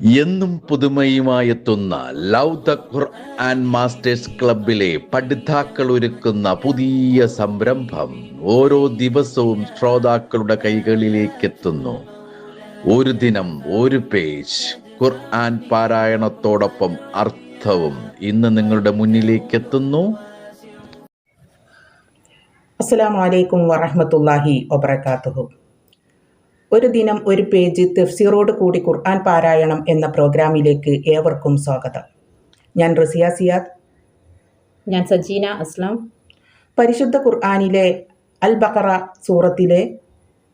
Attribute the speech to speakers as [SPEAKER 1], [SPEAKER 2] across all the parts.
[SPEAKER 1] എന്നും പുതുമയുമായെത്തുന്ന love the Quran masters ക്ലബിലെ പഠിതാക്കൾ ഒരുക്കുന്ന പുതിയ സംരംഭം ഓരോ ദിവസവും ശ്രോതാക്കളുടെ കൈകളിലേക്ക് എത്തുന്നു ഒരു ദിനം ഒരു പേജ്. ഖുർആൻ പാരായണത്തോടൊപ്പം അർത്ഥവും ഇന്ന് നിങ്ങളുടെ മുന്നിലേക്ക് എത്തുന്നു
[SPEAKER 2] അസ്സലാമു അലൈക്കും വറഹ്മത്തുള്ളാഹി വബറകാതുഹു. ഒരു ദിനം ഒരു പേജ് തഫ്സീറോട് കൂടി ഖുർആൻ പാരായണം എന്ന പ്രോഗ്രാമിലേക്ക് ഏവർക്കും സ്വാഗതം. ഞാൻ റസിയ സിയാദ്.
[SPEAKER 3] ഞാൻ സജീന അസ്ലാം.
[SPEAKER 2] പരിശുദ്ധ ഖുർആാനിലെ അൽ ബഖറ സൂറത്തിലെ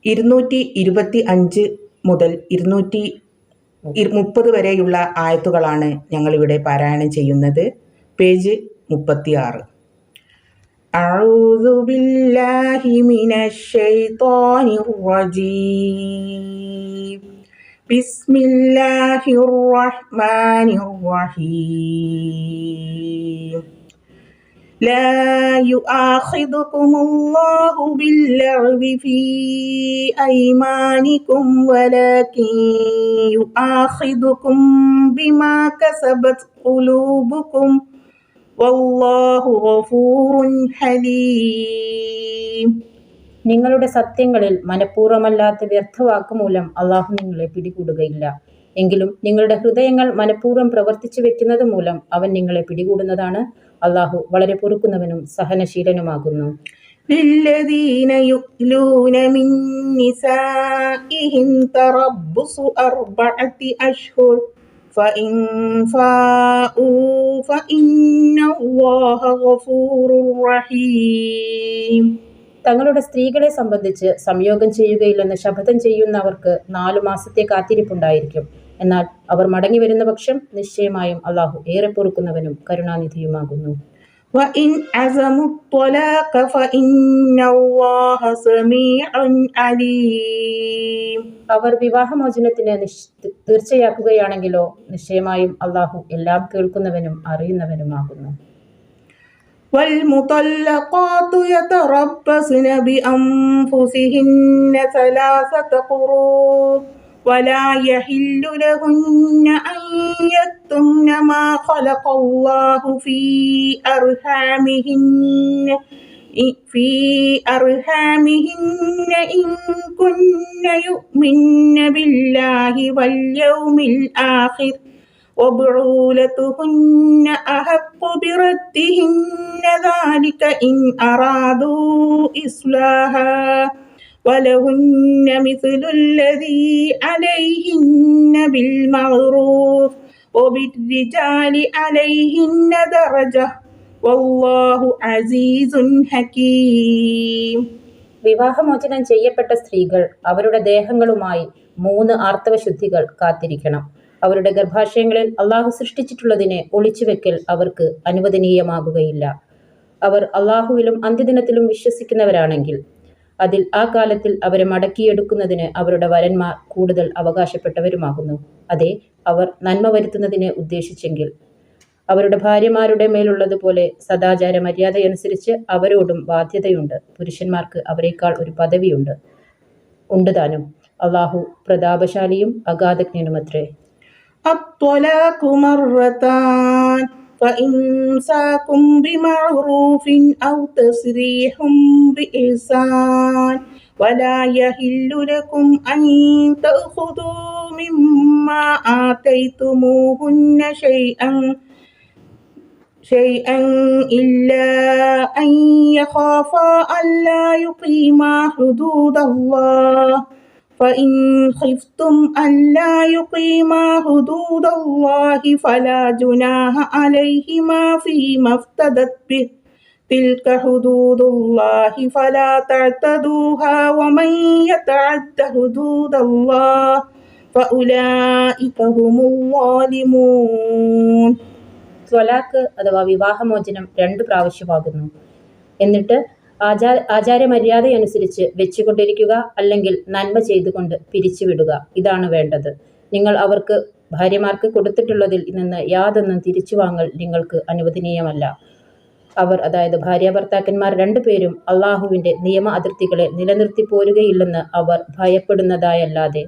[SPEAKER 2] ഇരുന്നൂറ്റി ഇരുപത്തി അഞ്ച് മുതൽ ഇരുന്നൂറ്റി ഇരു- മുപ്പത് വരെയുള്ള ആയത്തുകളാണ് ഞങ്ങളിവിടെ പാരായണം ചെയ്യുന്നത്. പേജ് മുപ്പത്തി ആറ് أعوذ بالله من الشيطان الرجيم. بسم الله الرحمن الرحيم. لا يؤاخذكم الله باللغو في أيمانكم ولكن يؤاخذكم بما كسبت قلوبكم.
[SPEAKER 3] നിങ്ങളുടെ സത്യങ്ങളിൽ മനഃപൂർവ്വമല്ലാത്ത വ്യർത്ഥവാക്ക് മൂലം അള്ളാഹു നിങ്ങളെ പിടികൂടുകയില്ല എങ്കിലും നിങ്ങളുടെ ഹൃദയങ്ങൾ മനഃപൂർവ്വം പ്രവർത്തിച്ചു വെക്കുന്നത് മൂലം അവൻ നിങ്ങളെ പിടികൂടുന്നതാണ് അള്ളാഹു വളരെ പൊറുക്കുന്നവനും സഹനശീലനുമാകുന്നു
[SPEAKER 2] للذين يؤلون من نسائهم تربص أربعة أشهر فإن فاءوا فإن الله غفور رحيم
[SPEAKER 3] തങ്ങളുടെ സ്ത്രീകളെ സംബന്ധിച്ച് സംയോഗം ചെയ്യുകയില്ലെന്ന് ശപഥം ചെയ്യുന്നവർക്ക് നാലു മാസത്തെ കാത്തിരിപ്പുണ്ടായിരിക്കും എന്നാൽ അവർ മടങ്ങി വരുന്ന പക്ഷം നിശ്ചയമായും അള്ളാഹു ഏറെ പൊറുക്കുന്നവനും കരുണാനിധിയുമാകുന്നു
[SPEAKER 2] وإن عزموا الطلاق فإن الله سميع عليم
[SPEAKER 3] അവർ വിവാഹമോചനത്തിന് നിശ് തീർച്ചയാക്കുകയാണെങ്കിലോ നിശ്ചയമായും അള്ളാഹു എല്ലാം കേൾക്കുന്നവനും അറിയുന്നവനുമാകുന്നു
[SPEAKER 2] والمطلقات يتربصن بأنفسهن ثلاثة قروء ولا يحل لهن أن يكتمن ما خلق الله في أرحامهن في أرحامهن إن كن يؤمن بالله واليوم الآخر وبعولتهن أحق بردهن ذلك إن أرادوا إصلاحا ولهن مثل الذي عليهن بالمعروف وبالرجال عليهن درجة വല്ലാഹു അസീസുൻ ഹകീം.
[SPEAKER 3] വിവാഹമോചനം ചെയ്യപ്പെട്ട സ്ത്രീകൾ അവരുടെ ദേഹങ്ങളുമായി മൂന്ന് ആർത്തവശുദ്ധികൾ കാത്തിരിക്കണം. അവരുടെ ഗർഭാശയങ്ങളിൽ അള്ളാഹു സൃഷ്ടിച്ചിട്ടുള്ളതിനെ ഒളിച്ചുവെക്കൽ അവർക്ക് അനുവദനീയമാകുകയില്ല. അവർ അള്ളാഹുവിലും അന്ത്യദിനത്തിലും വിശ്വസിക്കുന്നവരാണെങ്കിൽ അതിൽ ആ കാലത്തിൽ അവരെ മടക്കിയെടുക്കുന്നതിന് അവരുടെ വരന്മാർ കൂടുതൽ അവകാശപ്പെട്ടവരുമാകുന്നു. അതെ അവർ നന്മ വരുത്തുന്നതിനെ ഉദ്ദേശിച്ചെങ്കിൽ അവരുടെ ഭാര്യമാരുടെ മേലുള്ളതുപോലെ സദാചാര മര്യാദയനുസരിച്ച് അവരോടും ബാധ്യതയുണ്ട് പുരുഷന്മാർക്ക് അവരെക്കാൾ ഒരു പദവിയുണ്ട് ഉണ്ട് താനും അള്ളാഹു പ്രതാപശാലിയും അഗാധജ്ഞനുമത്രേ
[SPEAKER 2] الطلاق مرتان فإمساكم بمعروف أو تسريح بإحسان ولا يحل لكم أن تأخذوا مما آتيتموهن شيئا شيئا إلا أن يخافا ألا يقيما حدود الله. فإن خفتم ألا يقيما حدود الله فلا جناح عليهما فيما افتدت به. تلك حدود الله فلا تعتدوها ومن يتعد حدود الله فأولئك هم الظالمون.
[SPEAKER 3] ത്വലാക്ക് അഥവാ വിവാഹമോചനം രണ്ട് പ്രാവശ്യമാകുന്നു. എന്നിട്ട് ആചാര ആചാരമര്യാദയനുസരിച്ച് വെച്ചുകൊണ്ടിരിക്കുക അല്ലെങ്കിൽ നന്മ ചെയ്തുകൊണ്ട് പിരിച്ചുവിടുക. ഇതാണ് വേണ്ടത്. നിങ്ങൾ അവർക്ക് ഭാര്യമാർക്ക് കൊടുത്തിട്ടുള്ളതിൽ നിന്ന് യാതൊന്നും തിരിച്ചു വാങ്ങൽ നിങ്ങൾക്ക് അനുവദനീയമല്ല. അവർ അതായത് ഭാര്യ ഭർത്താക്കന്മാർ രണ്ടുപേരും അള്ളാഹുവിന്റെ നിയമ അതിർത്തികളെ നിലനിർത്തി പോരുകയില്ലെന്ന് അവർ ഭയപ്പെടുന്നതായല്ലാതെ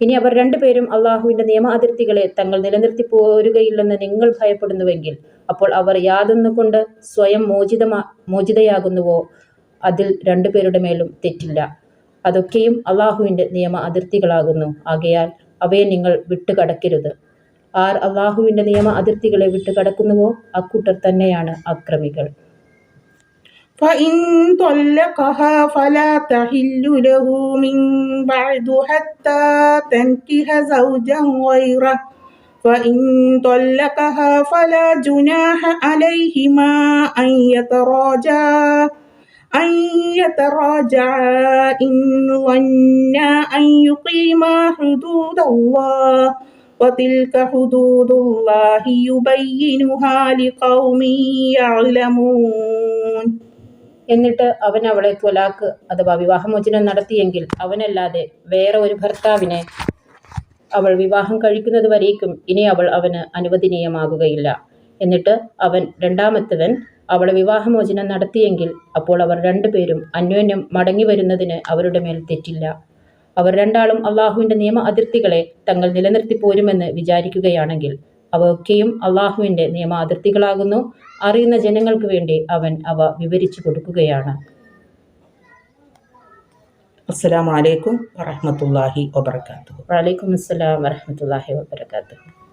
[SPEAKER 3] ഇനി അവർ രണ്ടുപേരും അള്ളാഹുവിന്റെ നിയമ അതിർത്തികളെ തങ്ങൾ നിലനിർത്തി പോരുകയില്ലെന്ന് നിങ്ങൾ ഭയപ്പെടുന്നുവെങ്കിൽ അപ്പോൾ അവർ യാതൊന്നുകൊണ്ട് സ്വയം മോചിതമാ മോചിതയാകുന്നുവോ? അതിൽ രണ്ടുപേരുടെ മേലും തെറ്റില്ല. അതൊക്കെയും അള്ളാഹുവിന്റെ നിയമ അതിർത്തികളാകുന്നു ആകയാൽ അവയെ നിങ്ങൾ വിട്ടുകടക്കരുത്. ആർ അള്ളാഹുവിന്റെ നിയമ അതിർത്തികളെ വിട്ടുകടക്കുന്നുവോ? അക്കൂട്ടർ തന്നെയാണ് അക്രമികൾ.
[SPEAKER 2] فإن طلقها فلا تحل له من بعد حتى تنكح زوجا غيره. فإن طلقها فلا جناح عليهما أن يتراجعا أن يتراجعا إن ظنا أن يقيما حدود الله. وتلك حدود الله يبينها لقوم يعلمون.
[SPEAKER 3] എന്നിട്ട് അവൻ അവളെ ത്വലാക്ക് അഥവാ വിവാഹമോചനം നടത്തിയെങ്കിൽ അവനല്ലാതെ വേറെ ഒരു ഭർത്താവിനെ അവൾ വിവാഹം കഴിക്കുന്നത് വരേക്കും ഇനി അവൾ അവന് അനുവദനീയമാകുകയില്ല. എന്നിട്ട് അവൻ രണ്ടാമത്തവൻ അവളെ വിവാഹമോചനം നടത്തിയെങ്കിൽ അപ്പോൾ അവർ രണ്ടുപേരും അന്യോന്യം മടങ്ങി വരുന്നതിന് അവരുടെ മേൽ തെറ്റില്ല. അവർ രണ്ടാളും അള്ളാഹുവിന്റെ നിയമ അതിർത്തികളെ തങ്ങൾ നിലനിർത്തി പോരുമെന്ന് വിചാരിക്കുകയാണെങ്കിൽ അവയൊക്കെയും അള്ളാഹുവിന്റെ നിയമ അതിർത്തികളാകുന്നു. അറിയുന്ന ജനങ്ങൾക്ക് വേണ്ടി അവൻ അവ വിവരിച്ചു കൊടുക്കുകയാണ്.
[SPEAKER 2] അസ്സലാമു അലൈക്കും വറഹ്മത്തുള്ളാഹി വബറകാതുഹു.
[SPEAKER 3] വലൈക്കും അസ്സലാം വറഹമത്തല്ലാഹി വാബർക്കാത്തു